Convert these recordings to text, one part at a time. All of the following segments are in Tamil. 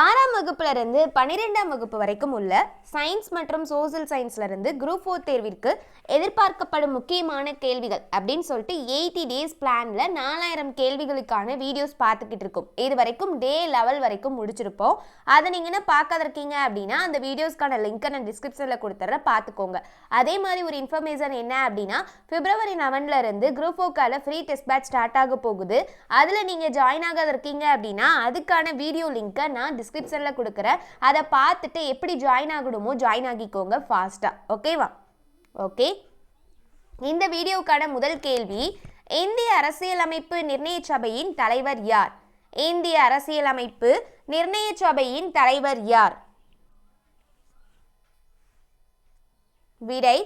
ஆறாம் வகுப்புலேருந்து பன்னிரெண்டாம் வகுப்பு வரைக்கும் உள்ள சயின்ஸ் மற்றும் சோசியல் சயின்ஸ்லேருந்து குரூப் ஃபோர் தேர்விற்கு எதிர்பார்க்கப்படும் முக்கியமான கேள்விகள் அப்படின்னு சொல்லிட்டு எயிட்டி டேஸ் பிளானில் நாலாயிரம் கேள்விகளுக்கான வீடியோஸ் பார்த்துக்கிட்டு இருக்கோம். இது வரைக்கும் டே லெவல் வரைக்கும் முடிச்சிருப்போம். அதை நீங்கள் என்ன பார்க்காத இருக்கீங்க அப்படின்னா அந்த வீடியோஸ்க்கான லிங்க்கை நான் டிஸ்கிரிப்ஷனில் கொடுத்துட்றேன் பார்த்துக்கோங்க. அதே மாதிரி ஒரு இன்ஃபர்மேஷன் என்ன அப்படின்னா பிப்ரவரி லெவன்லேருந்து குரூப் ஃபோக்கால ஃப்ரீ டெஸ்ட் பேட்ச் ஸ்டார்ட் ஆக போகுது. அதில் நீங்கள் ஜாயின் ஆகாத இருக்கீங்க அப்படின்னா அதுக்கான வீடியோ லிங்க்கை நான் டிஸ்கிரிப்ஷனில் கொடுக்குறேன் அதை பார்த்துட்டு எப்படி ஜாயின் ஆகணுமோ ஜாயின் ஆகிக்கோங்க ஃபாஸ்ட்டாக ஓகேவா ஓகே இந்த வீடியோவுக்கான முதல் கேள்வி இந்திய அரசியலமைப்பு நிர்ணய சபையின் தலைவர் யார்? இந்திய அரசியலமைப்பு நிர்ணய சபையின் தலைவர் யார்? விடை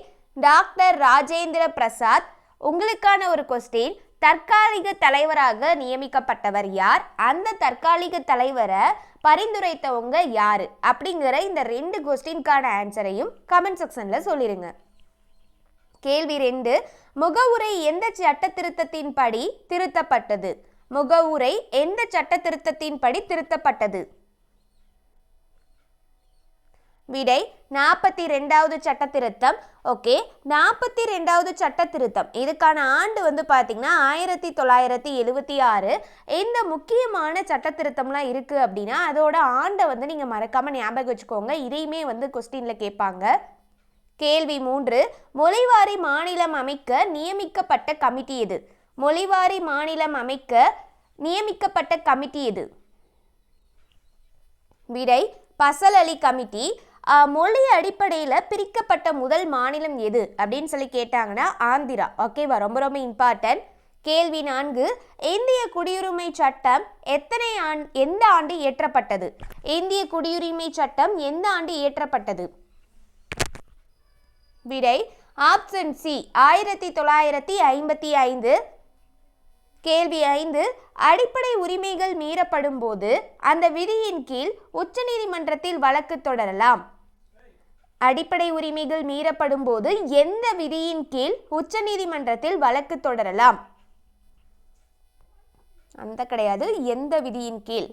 டாக்டர் ராஜேந்திர பிரசாத். உங்களுக்கான ஒரு கொஸ்டின் தற்காலிக தலைவராக நியமிக்கப்பட்டவர் யார்? அந்த தற்காலிக தலைவரை பரிந்துரைத்தவங்க யார்? அப்படிங்கிற இந்த ரெண்டு கொஸ்டின்கான ஆன்சரையும் கமெண்ட் செக்ஷனில் சொல்லிடுங்க கேள்வி ரெண்டு முகவுரை எந்த சட்ட திருத்தத்தின்படி திருத்தப்பட்டது? முகவுரை எந்த சட்ட திருத்தத்தின்படி திருத்தப்பட்டது? விடை நாற்பத்தி ரெண்டாவது சட்ட திருத்தம் ஓகே நாற்பத்தி ரெண்டாவது சட்ட திருத்தம் இதுக்கான ஆண்டு வந்து பார்த்தீங்கன்னா ஆயிரத்தி தொள்ளாயிரத்தி எழுவத்தி ஆறு. இந்த முக்கியமான சட்ட திருத்தம்லாம் இருக்குது அப்படின்னா அதோட ஆண்டை வந்து நீங்கள் மறக்காமல் ஞாபகம் வச்சுக்கோங்க. இதையுமே வந்து கொஸ்டினில் கேட்பாங்க. கேள்வி மூன்று மொழிவாரி மாநிலம் அமைக்க நியமிக்கப்பட்ட கமிட்டி எது? மொழிவாரி மாநிலம் அமைக்க நியமிக்கப்பட்ட கமிட்டி எது? விடை பசல் அலி கமிட்டி. மொழி அடிப்படையில் பிரிக்கப்பட்ட முதல் மாநிலம் எது அப்படின்னு சொல்லி கேட்டாங்கன்னா ஆந்திரா. ஓகேவா? ரொம்ப ரொம்ப இம்பார்ட்டன்ட் கேள்வி நான்கு இந்திய குடியுரிமை சட்டம் எத்தனை ஆண் எந்த ஆண்டு இயற்றப்பட்டது? இந்திய குடியுரிமை சட்டம் எந்த ஆண்டு இயற்றப்பட்டது? விடை ஆப்ஷன் சி ஆயிரத்தி தொள்ளாயிரத்தி ஐம்பத்தி ஐந்து. கேள்வி ஐந்து அடிப்படை உரிமைகள் மீறப்படும் போது அந்த விதியின் கீழ் உச்சநீதிமன்றத்தில் வழக்கு தொடரலாம். அடிப்படை உரிமைகள் மீறப்படும் போது எந்த விதியின் கீழ் உச்சநீதிமன்றத்தில் வழக்கு தொடரலாம்? அந்த கிடையாது. எந்த விதியின் கீழ்?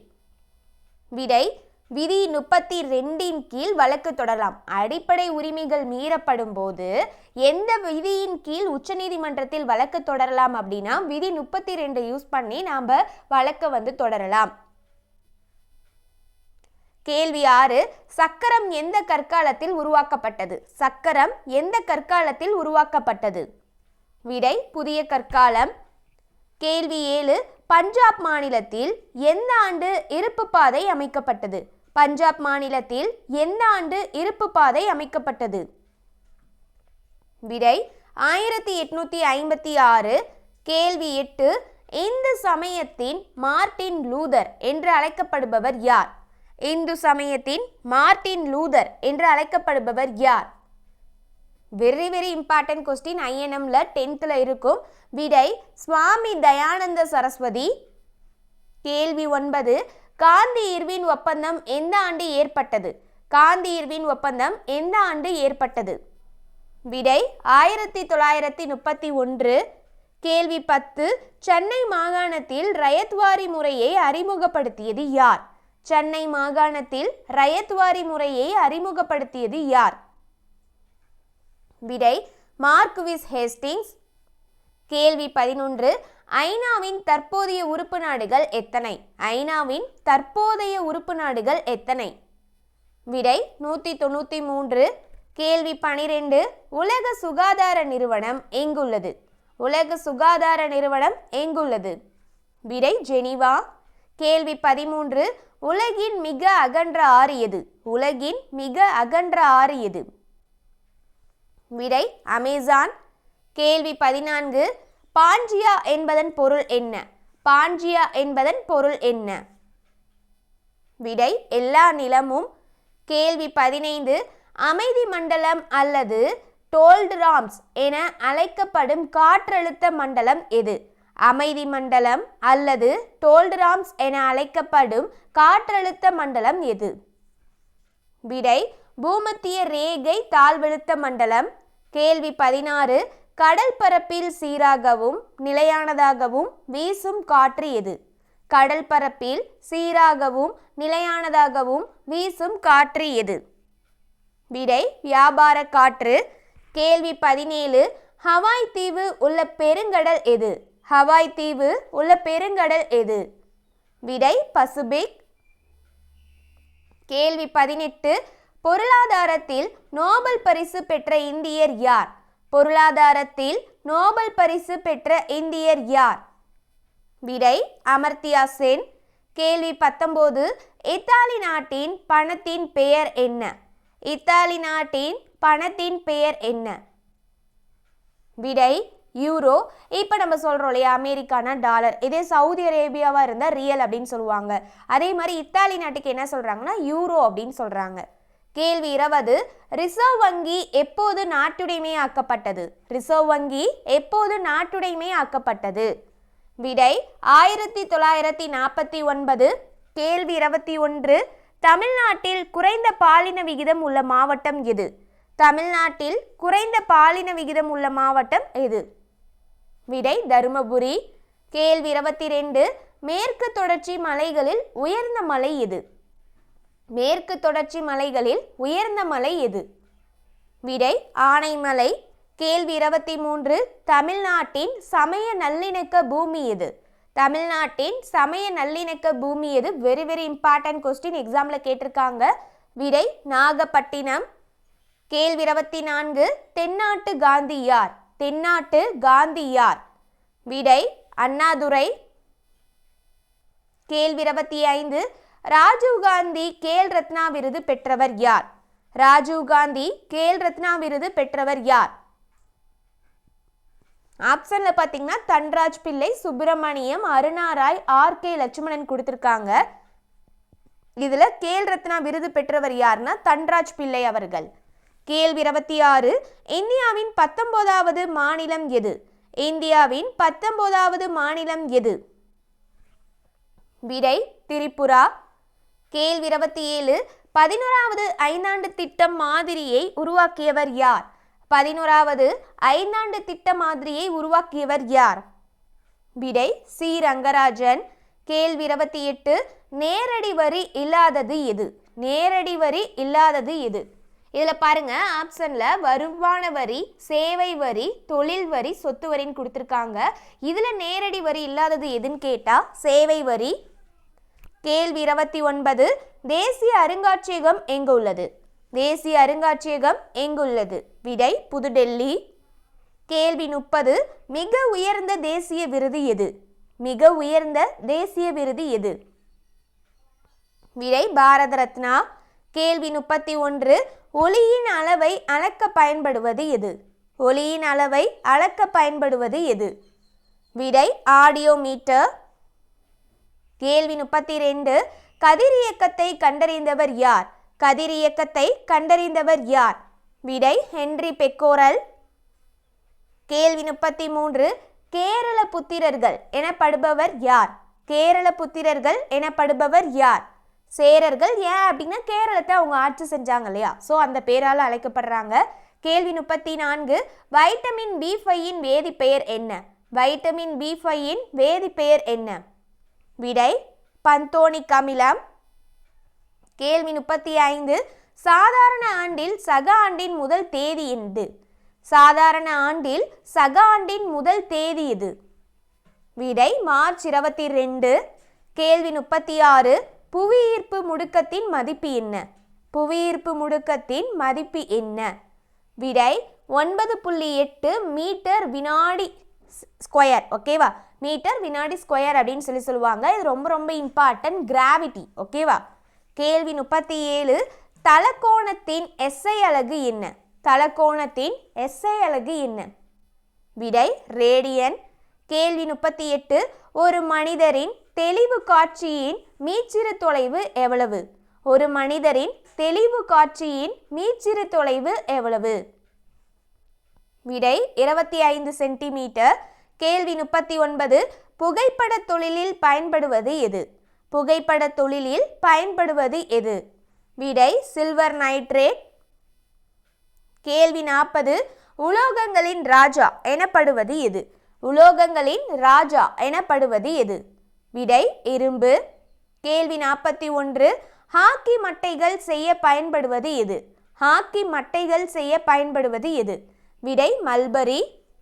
விடை விதி முப்பத்தி ரெண்டின் கீழ் வழக்கு தொடரலாம். அடிப்படை உரிமைகள் மீறப்படும் போது எந்த விதியின் கீழ் உச்சநீதிமன்றத்தில் வழக்கு தொடரலாம் அப்படின்னா விதி முப்பத்தி ரெண்டு யூஸ் பண்ணி நாம் வழக்கை வந்து தொடரலாம். கேள்வி ஆறு சக்கரம் எந்த கற்காலத்தில் உருவாக்கப்பட்டது? சக்கரம் எந்த கற்காலத்தில் உருவாக்கப்பட்டது? விடை புதிய கற்காலம். கேள்வி ஏழு பஞ்சாப் மாநிலத்தில் எந்த ஆண்டு இருப்பு பாதை அமைக்கப்பட்டது? பஞ்சாப் மாநிலத்தில் எந்த ஆண்டு இருப்பு பாதை அமைக்கப்பட்டது? விடை ஆயிரத்தி எட்நூத்தி ஐம்பத்தி ஆறு. கேள்வி எட்டு இந்த சமயத்தின் மார்டின் லூதர் என்று அழைக்கப்படுபவர் யார்? இந்து சமயத்தின் மார்ட்டின் லூதர் என்று அழைக்கப்படுபவர் யார்? வெரி வெரி இம்பார்ட்டன்ட் கொஸ்டின் ஐஎன்எம்ல டென்த்தில் இருக்கும். விடை சுவாமி தயானந்த சரஸ்வதி. கேள்வி ஒன்பது. காந்தி இர்வின் ஒப்பந்தம் எந்த ஆண்டு ஏற்பட்டது? காந்தி இர்வின் ஒப்பந்தம் எந்த ஆண்டு ஏற்பட்டது? விடை ஆயிரத்தி தொள்ளாயிரத்தி முப்பத்தி ஒன்று. கேள்வி பத்து. சென்னை மாகாணத்தில் ரயத்வாரி முறையை அறிமுகப்படுத்தியது யார்? சென்னை மாகாணத்தில் ரயத்வாரி முறையை அறிமுகப்படுத்தியது யார்? விடை மார்க்விஸ் ஹேஸ்டிங்ஸ். கேள்வி பதினொன்று ஐநாவின் தற்போதைய உறுப்பு நாடுகள் எத்தனை? ஐநாவின் தற்போதைய உறுப்பு நாடுகள் எத்தனை? விடை நூற்றி தொண்ணூற்றி மூன்று. கேள்வி பனிரெண்டு உலக சுகாதார நிறுவனம் எங்குள்ளது? உலக சுகாதார நிறுவனம் எங்குள்ளது? விடை ஜெனிவா. கேள்வி பதிமூன்று உலகின் மிக அகன்ற ஆறு எது? உலகின் மிக அகன்ற ஆறு எது? விடை அமேசான். கேள்வி பதினான்கு. பாஞ்சியா என்பதன் பொருள் என்ன? பாஞ்சியா என்பதன் பொருள் என்ன? விடை எல்லா நிலமும். கேள்வி பதினைந்து. அமைதி மண்டலம் அல்லது டோல்ட்ராம்ஸ் என அழைக்கப்படும் காற்றழுத்த மண்டலம் எது? அமைதி மண்டலம் அல்லது டோல்ட்ராம்ஸ் என அழைக்கப்படும் காற்றழுத்த மண்டலம் எது? விடை பூமத்திய ரேகை தாழ்வழுத்த மண்டலம். கேள்வி பதினாறு கடல் பரப்பில் சீராகவும் நிலையானதாகவும் வீசும் காற்று எது? கடல் பரப்பில் சீராகவும் நிலையானதாகவும் வீசும் காற்று எது? விடை வியாபார காற்று. கேள்வி பதினேழு ஹவாய் தீவு உள்ள பெருங்கடல் எது? ஹவாய் தீவு உள்ள பெருங்கடல் எது? விடை பசிபிக். கேள்வி பதினெட்டு. பொருளாதாரத்தில் நோபல் பரிசு பெற்ற இந்தியர் யார்? பொருளாதாரத்தில் நோபல் பரிசு பெற்ற இந்தியர் யார்? விடை அமர்த்தியா சென். கேள்வி பத்தொம்போது. இத்தாலி நாட்டின் பணத்தின் பெயர் என்ன? இத்தாலி நாட்டின் பணத்தின் பெயர் என்ன? விடை யூரோ. இப்போ நம்ம சொல்கிறோம் இல்லையா அமெரிக்கானா டாலர். இதே சவுதி அரேபியாவாக இருந்தால் ரியல் அப்படின்னு சொல்லுவாங்க. அதே மாதிரி இத்தாலி நாட்டுக்கு என்ன சொல்கிறாங்கன்னா யூரோ அப்படின்னு சொல்கிறாங்க கேள்வி இருபது ரிசர்வ் வங்கி எப்போது நாட்டுடைமை ஆக்கப்பட்டது ரிசர்வ் வங்கி எப்போது நாட்டுடைமை ஆக்கப்பட்டது விடை ஆயிரத்தி தொள்ளாயிரத்தி நாற்பத்தி ஒன்பது. கேள்வி இருபத்தி ஒன்று தமிழ்நாட்டில் குறைந்த பாலின விகிதம் உள்ள மாவட்டம் எது? தமிழ்நாட்டில் குறைந்த பாலின விகிதம் உள்ள மாவட்டம் எது? விடை தருமபுரி. கேள்வி இருபத்தி ரெண்டு மேற்கு தொடர்ச்சி மலைகளில் உயர்ந்த மலை எது? மேற்கு தொடர்ச்சி மலைகளில் உயர்ந்த மலை எது? விடை ஆனைமலை. கேள்வி இருபத்தி மூன்று தமிழ்நாட்டின் சமய நல்லிணக்க பூமி எது? தமிழ்நாட்டின் சமய நல்லிணக்க பூமி எது? வெரி வெரி இம்பார்ட்டன்ட் கொஸ்டின் எக்ஸாமில் கேட்டிருக்காங்க. விடை நாகப்பட்டினம். கேள்வி இருபத்தி நான்கு தென்னாட்டு காந்தி யார்? தென்னாட்டு காந்தி யார் விடை அண்ணாதுரை. கேள்வி இருபத்தி ஐந்து. ராஜீவ் காந்தி கேல் ரத்னா விருது பெற்றவர் யார்? ராஜீவ் காந்தி கேல் ரத்னா விருது பெற்றவர் யார்? ஆப்ஷன்ல பார்த்தீங்கன்னா தன்ராஜ் பிள்ளை சுப்பிரமணியம் அருணா ராய் ஆர் கே லட்சுமணன் கொடுத்துருக்காங்க. இதுல கேல் ரத்னா விருது பெற்றவர் யாருன்னா தன்ராஜ் பிள்ளை அவர்கள். கேள்வி இருபத்தி ஆறு இந்தியாவின் பத்தொன்பதாவது மாநிலம் எது? இந்தியாவின் பத்தொன்பதாவது மாநிலம் எது? விடை திரிபுரா. கேள்வி இருபத்தி ஏழு பதினோராவது ஐந்தாண்டு திட்டம் மாதிரியை உருவாக்கியவர் யார்? பதினோராவது ஐந்தாண்டு திட்ட மாதிரியை உருவாக்கியவர் யார்? விடை சி. ரங்கராஜன். கேள்வி இருபத்தி எட்டு நேரடி வரி இல்லாதது எது? நேரடி வரி இல்லாதது எது? இதில் பாருங்கள் ஆப்ஷனில் வருமான வரி சேவை வரி தொழில் வரி சொத்து வரின்னு கொடுத்துருக்காங்க. இதில் நேரடி வரி இல்லாதது எதுன்னு கேட்டால் சேவை வரி கேள்வி இருபத்தி ஒன்பது தேசிய அருங்காட்சியகம் எங்கு உள்ளது? தேசிய அருங்காட்சியகம் எங்குள்ளது விடை புதுடெல்லி. கேள்வி முப்பது மிக உயர்ந்த தேசிய விருது எது? மிக உயர்ந்த தேசிய விருது எது? விடை பாரத ரத்னா. கேள்வி முப்பத்தி ஒன்று ஒளியின் அளவை அளக்க பயன்படுவது எது? ஒளியின் அளவை அளக்க பயன்படுவது எது? விடை ஆடியோ மீட்டர் கேள்வி முப்பத்தி ரெண்டு கதிரியக்கத்தை கண்டறிந்தவர் யார்? கதிரியக்கத்தை கண்டறிந்தவர் யார்? விடை ஹென்றி பெக்கோரல். கேள்வி முப்பத்தி மூன்று கேரள புத்திரர்கள் எனப்படுபவர் யார்? கேரள புத்திரர்கள் எனப்படுபவர் யார்? சேரர்கள் ஏன் அப்படின்னா கேரளத்தை அவங்க ஆட்சி செஞ்சாங்க இல்லையா? ஸோ அந்த பேரால் அழைக்கப்படுறாங்க. கேள்வி முப்பத்தி நான்கு வைட்டமின் பி ஃபையின் வேதிப்பெயர் என்ன? வைட்டமின் பி ஃபையின் வேதிப்பெயர் என்ன? விடை பந்தோனிக் அமிலம். கேள்வி முப்பத்தி ஐந்து சாதாரண ஆண்டில் சக ஆண்டின் முதல் தேதி எது? சாதாரண ஆண்டில் சக ஆண்டின் முதல் தேதி எது? விடை மார்ச் இருபத்தி ரெண்டு கேள்வி முப்பத்தி ஆறு புவியீர்ப்பு முடுக்கத்தின் மதிப்பு என்ன? புவியீர்ப்பு முடுக்கத்தின் மதிப்பு என்ன? விடை ஒன்பது புள்ளி எட்டு மீட்டர் வினாடி ஸ்கொயர். ஓகேவா மீட்டர் வினாடி ஸ்கொயர் அப்படின்னு சொல்லி சொல்லுவாங்க. இது ரொம்ப ரொம்ப இம்பார்ட்டன்ட் கிராவிட்டி ஓகேவா கேள்வி முப்பத்தி ஏழு தலக்கோணத்தின் எஸ்ஐ அலகு என்ன? தலக்கோணத்தின் எஸ்ஐ அலகு என்ன? விடை ரேடியன் கேள்வி முப்பத்தி எட்டு. ஒரு மனிதரின் தெளிவு காட்சியின் மீச்சிறு தொலைவு எவ்வளவு? ஒரு மனிதரின் தெளிவு காட்சியின் மீச்சிறு தொலைவு எவ்வளவு? விடை இருபத்தி ஐந்து சென்டிமீட்டர். கேள்வி முப்பத்தி ஒன்பது. புகைப்பட தொழிலில் பயன்படுவது எது? புகைப்பட தொழிலில் பயன்படுவது எது? விடை சில்வர் நைட்ரேட். கேள்வி நாற்பது. உலோகங்களின் ராஜா எனப்படுவது எது? உலோகங்களின் ராஜா எனப்படுவது எது? விடை இரும்பு. கேள்வி நாற்பத்தி ஒன்று. ஹாக்கி மட்டைகள் செய்ய பயன்படுவது எது? ஹாக்கி மட்டைகள் செய்ய பயன்படுவது எது? விடை மல்பரி.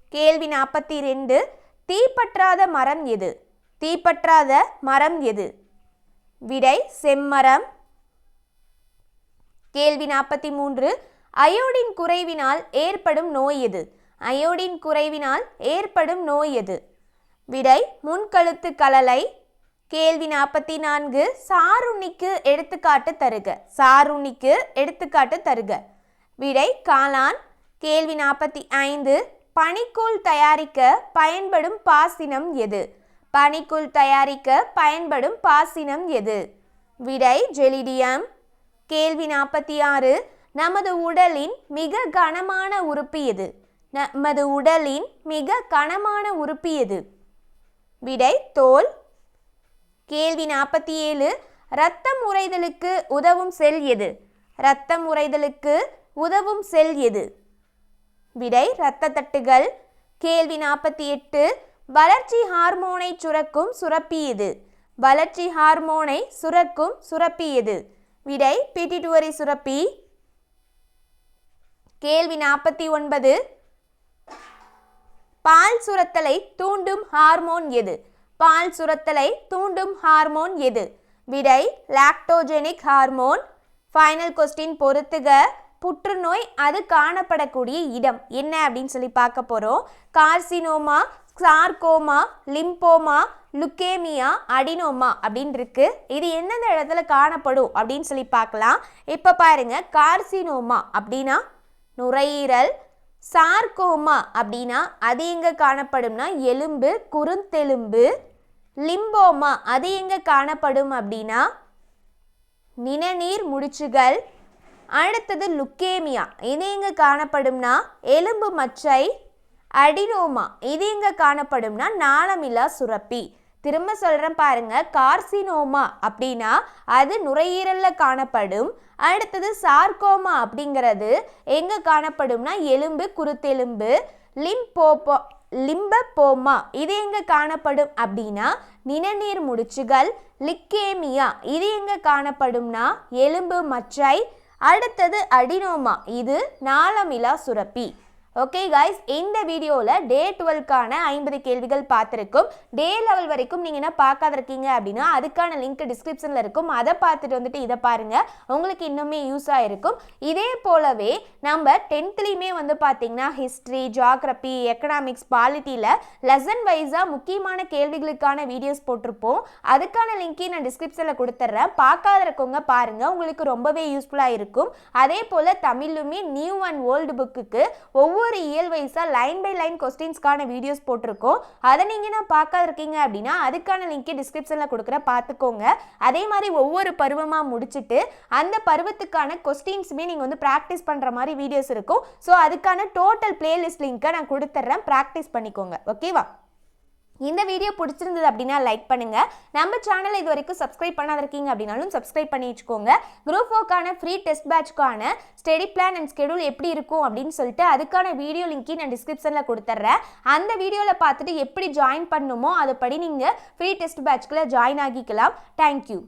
கேள்வி நாற்பத்தி ரெண்டு. தீப்பற்றாத மரம் எது? தீப்பற்றாத மரம் எது? விடை செம்மரம். கேள்வி நாற்பத்தி மூன்று. அயோடின் குறைவினால் ஏற்படும் நோய் எது? அயோடின் குறைவினால் ஏற்படும் நோய் எது? விடை முன்கழுத்து கலலை. கேள்வி நாற்பத்தி நான்கு சாருண்ணிக்கு எடுத்துக்காட்டு தருக. சாருண்ணிக்கு எடுத்துக்காட்டு தருக. விடை காளான். கேள்வி நாற்பத்தி ஐந்து பனிக்கூழ் தயாரிக்க பயன்படும் பாசினம் எது? பனிக்கூழ் தயாரிக்க பயன்படும் பாசினம் எது? விடை ஜெலிடியம். கேள்வி நாற்பத்தி ஆறு நமது உடலின் மிக கனமான உறுப்பு எது? நமது உடலின் மிக கனமான உறுப்பு எது? விடை தோல். கேள்வி நாற்பத்தி ஏழு இரத்தம் உறைதலுக்கு உதவும் செல் எது? இரத்தம் உறைதலுக்கு உதவும் செல் எது? விடை இரத்த தட்டுகள். கேள்வி நாற்பத்தி எட்டு வளர்ச்சி ஹார்மோனை சுரக்கும் சுரப்பி எது? வளர்ச்சி ஹார்மோனை சுரக்கும் சுரப்பி எது? விடை பிட்டிடுவரி சுரப்பி. கேள்வி நாற்பத்தி ஒன்பது. பால் சுரத்தலை தூண்டும் ஹார்மோன் எது? பால் சுரத்தலை தூண்டும் ஹார்மோன் எது? விடை லாக்டோஜெனிக் ஹார்மோன் ஃபைனல் கொஸ்டின் பொறுத்துக. புற்றுநோய் அது காணப்படக்கூடிய இடம். என்ன அப்படின்னு சொல்லி பார்க்க போகிறோம் carcinoma sarcoma lymphoma leukaemia adenoma அப்படின்னு இருக்கு. இது எந்தெந்த இடத்துல காணப்படும் அப்படின்னு சொல்லி பார்க்கலாம். இப்போ பாருங்க கார்சினோமா அப்படின்னா நுரையீரல் சார்கோமா அப்படின்னா அது எங்கே காணப்படும்னா எலும்பு குறுந்தெலும்பு லிம்போமா அது எங்கே காணப்படும் அப்படின்னா நிணநீர் முடிச்சுகள் அடுத்தது லுக்கேமியா இது எங்கே காணப்படும்னா எலும்பு மச்சை அடினோமா இது எங்கே காணப்படும்னா நாளமில்லா சுரப்பி. திரும்ப சொல்கிறேன் பாருங்க. கார்சினோமா அப்படின்னா அது நுரையீரலில் காணப்படும். அடுத்தது சார்கோமா அப்படிங்கிறது எங்கே காணப்படும்னா எலும்பு குருத்தெலும்பு லிம்போபோ லிம்பப்போமா இது எங்கே காணப்படும் அப்படின்னா நிணநீர் முடிச்சுகள் லிக்கேமியா. இது எங்கே காணப்படும்னா எலும்பு மச்சை அடுத்தது அடினோமா. இது நாளமிலா சுரப்பி. ஓகே கைஸ் இந்த வீடியோவில் டே டுவெல்க்கான ஐம்பது கேள்விகள் பார்த்துருக்கும். டே லெவல் வரைக்கும் நீங்கள் என்ன பார்க்காத இருக்கீங்க அப்படின்னா அதுக்கான லிங்க் டிஸ்கிரிப்ஷனில் இருக்கும். அதை பார்த்துட்டு வந்துட்டு இதை பாருங்கள் உங்களுக்கு இன்னுமே யூஸ் ஆகிருக்கும் இதே போலவே நம்ம டென்த்லேயுமே வந்து பார்த்தீங்கன்னா ஹிஸ்ட்ரி ஜாகிரபி எக்கனாமிக்ஸ் பாலிட்டியில் லெசன் வைஸாக முக்கியமான கேள்விகளுக்கான வீடியோஸ் போட்டிருப்போம். அதுக்கான லிங்க்கையும் நான் டிஸ்கிரிப்ஷனில் கொடுத்துட்றேன் பார்க்காத இருக்கவங்க பாருங்கள் உங்களுக்கு ரொம்பவே யூஸ்ஃபுல்லாக இருக்கும். அதே போல் தமிழுமே நியூ அண்ட் ஓல்டு புக்குக்கு ஒவ்வொரு ஒவ்வொரு இயல் வைஸாக லைன் பை லைன் கொஸ்டின்ஸ்க்கான வீடியோஸ் போட்டிருக்கோம். அதை நீங்கள் நான் பார்க்காத இருக்கீங்க அப்படின்னா அதுக்கான லிங்க்கை டிஸ்கிரிப்ஷனில் கொடுக்குற பார்த்துக்கோங்க. அதே மாதிரி ஒவ்வொரு பருவமாக முடிச்சுட்டு அந்த பருவத்துக்கான கொஸ்டின்ஸுமே நீங்கள் வந்து ப்ராக்டிஸ் பண்ணுற மாதிரி வீடியோஸ் இருக்கும். ஸோ அதுக்கான டோட்டல் பிளேலிஸ்ட் லிங்க்கை நான் கொடுத்துட்றேன். ப்ராக்டிஸ் பண்ணிக்கோங்க. ஓகேவா இந்த வீடியோ பிடிச்சிருந்தது அப்படின்னா லைக் பண்ணுங்க. நம்ம சேனல் இது வரைக்கும் சப்ஸ்கிரைப் பண்ணாத இருக்கீங்க அப்படின்னாலும் சப்ஸ்கிரைப் பண்ணி வச்சுக்கோங்க. குரூப் ஃபோர்க்கான ஃப்ரீ டெஸ்ட் பேட்ச்க்கான ஸ்டடி பிளான் அண்ட் ஸ்கெடியூல் எப்படி இருக்கும் அப்படின்னு சொல்லிட்டு அதுக்கான வீடியோ லிங்க்கையும் நான் டிஸ்கிரிப்ஷனில் கொடுத்துட்றேன். அந்த வீடியோவில் பார்த்துட்டு எப்படி ஜாயின் பண்ணணுமோ அதுபடி நீங்கள் ஃப்ரீ டெஸ்ட் பேட்ச்க்குள்ளே ஜாயின் ஆகிக்கலாம். Thank you